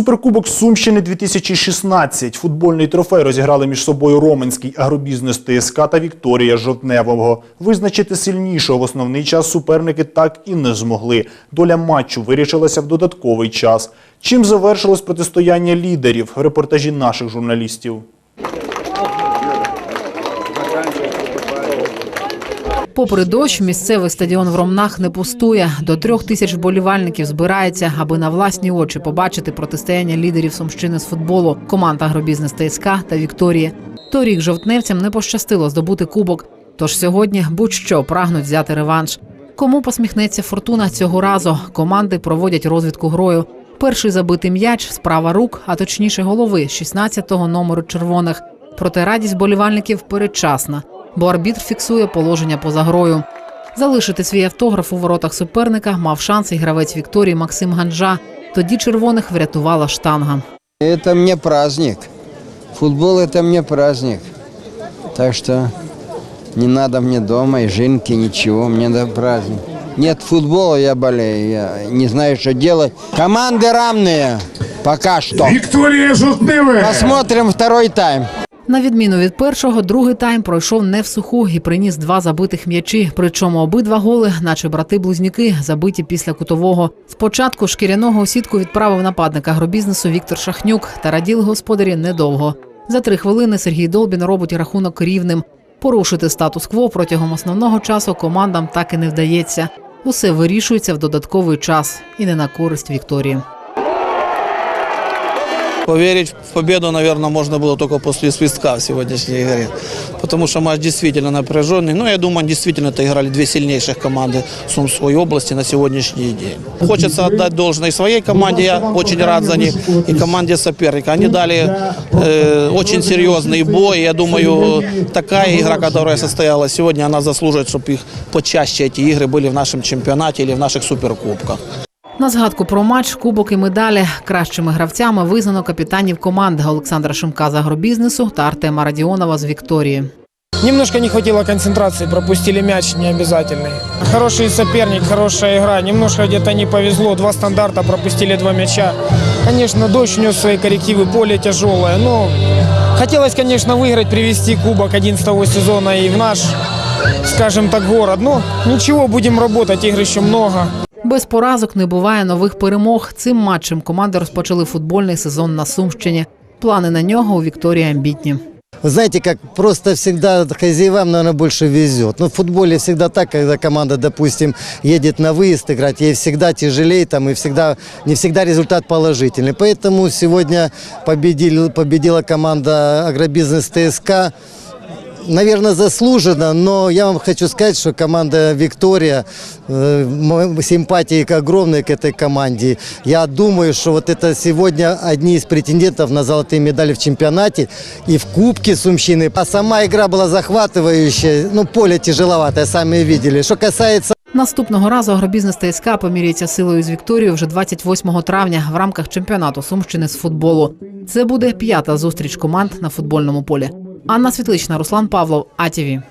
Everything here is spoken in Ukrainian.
Суперкубок Сумщини 2016. Футбольний трофей розіграли між собою Роменський агробізнес ТСК та Вікторія Жовтневого. Визначити сильнішого в основний час суперники так і не змогли. Доля матчу вирішилася в додатковий час. Чим завершилось протистояння лідерів? Репортажі наших журналістів. Попри дощ, місцевий стадіон в Ромнах не пустує. До трьох тисяч вболівальників збирається, аби на власні очі побачити протистояння лідерів Сумщини з футболу, команд агробізнес ТСК та Вікторії. Торік жовтневцям не пощастило здобути кубок. Тож сьогодні будь-що прагнуть взяти реванш. Кому посміхнеться фортуна цього разу? Команди проводять розвідку грою. Перший забитий м'яч справа рук, а точніше голови 16-го номеру червоних. Проте радість болівальників передчасна, бо арбітр фіксує положення поза грою. Залишити свій автограф у воротах суперника мав шанс і гравець Вікторії Максим Ганджа. Тоді червоних врятувала штанга. Это мне праздник. Футбол это мне праздник. Так что не надо мне дома и жинки, ничего, мне на праздник. Нет футбола, я болею, я не знаю, что делать. Команды равные, пока что. Вікторія Жовтневе. Посмотрим второй тайм. На відміну від першого, другий тайм пройшов не в суху і приніс два забитих м'ячі. Причому обидва голи, наче брати-близнюки, забиті після кутового. Спочатку шкіряного сітку відправив нападник агробізнесу Віктор Шахнюк та раділи господарі недовго. За три хвилини Сергій Долбін робить рахунок рівним. Порушити статус-кво протягом основного часу командам так і не вдається. Усе вирішується в додатковий час і не на користь Вікторії. Поверить в победу, наверное, можно было только после свистка в сегодняшней игре. Потому что матч действительно напряженный. Ну, я думаю, действительно это играли две сильнейших команды Сумской области на сегодняшний день. Хочется отдать должное и своей команде, я очень рад за них, и команде соперника. Они дали э, очень серьезный бой. Я думаю, такая игра, которая состоялась сегодня, она заслуживает, чтобы их почаще эти игры были в нашем чемпионате или в наших суперкубках. На згадку про матч, кубок і медалі кращими гравцями визнано капітанів команд Олександра Шимка з агробізнесу та Артема Радіонова з Вікторії. Немножко не хватило концентрации, пропустили мяч необязательный. Хороший соперник, хорошая игра. Немножко где-то не повезло. Два стандарта, пропустили два мяча. Конечно, дождь внес свои коррективы, поле тяжелое. Но хотелось, конечно, выиграть, привести кубок 11 сезона и в наш, скажем так, город. Но ничего, будем работать, игр еще много. Без поразок не буває нових перемог. Цим матчем команди розпочали футбольний сезон на Сумщині. Плани на нього у Вікторії амбітні. Вы знаете, как просто всегда хозяевам, наверное, больше везет. Но в футболе всегда так, когда команда, допустим, едет на выезд играть, ей всегда тяжелее, там, и всегда, не всегда результат положительный. Поэтому сегодня победили, победила команда «Агробизнес ТСК». Наверное, заслуженно, но я вам хочу сказать, что команда «Виктория», э, мо- симпатии огромные к этой команде. Я думаю, что вот это сегодня одни из претендентов на золотые медали в чемпионате и в Кубке Сумщины. А сама игра была захватывающая, ну, поле тяжеловатое, сами видели. Что касается Наступного разу агробізнес ТСК поміряється силою з Вікторією вже 28 травня в рамках чемпіонату Сумщини з футболу. Це буде п'ята зустріч команд на футбольному полі. Анна Світлична, Руслан Павлов, АТВ.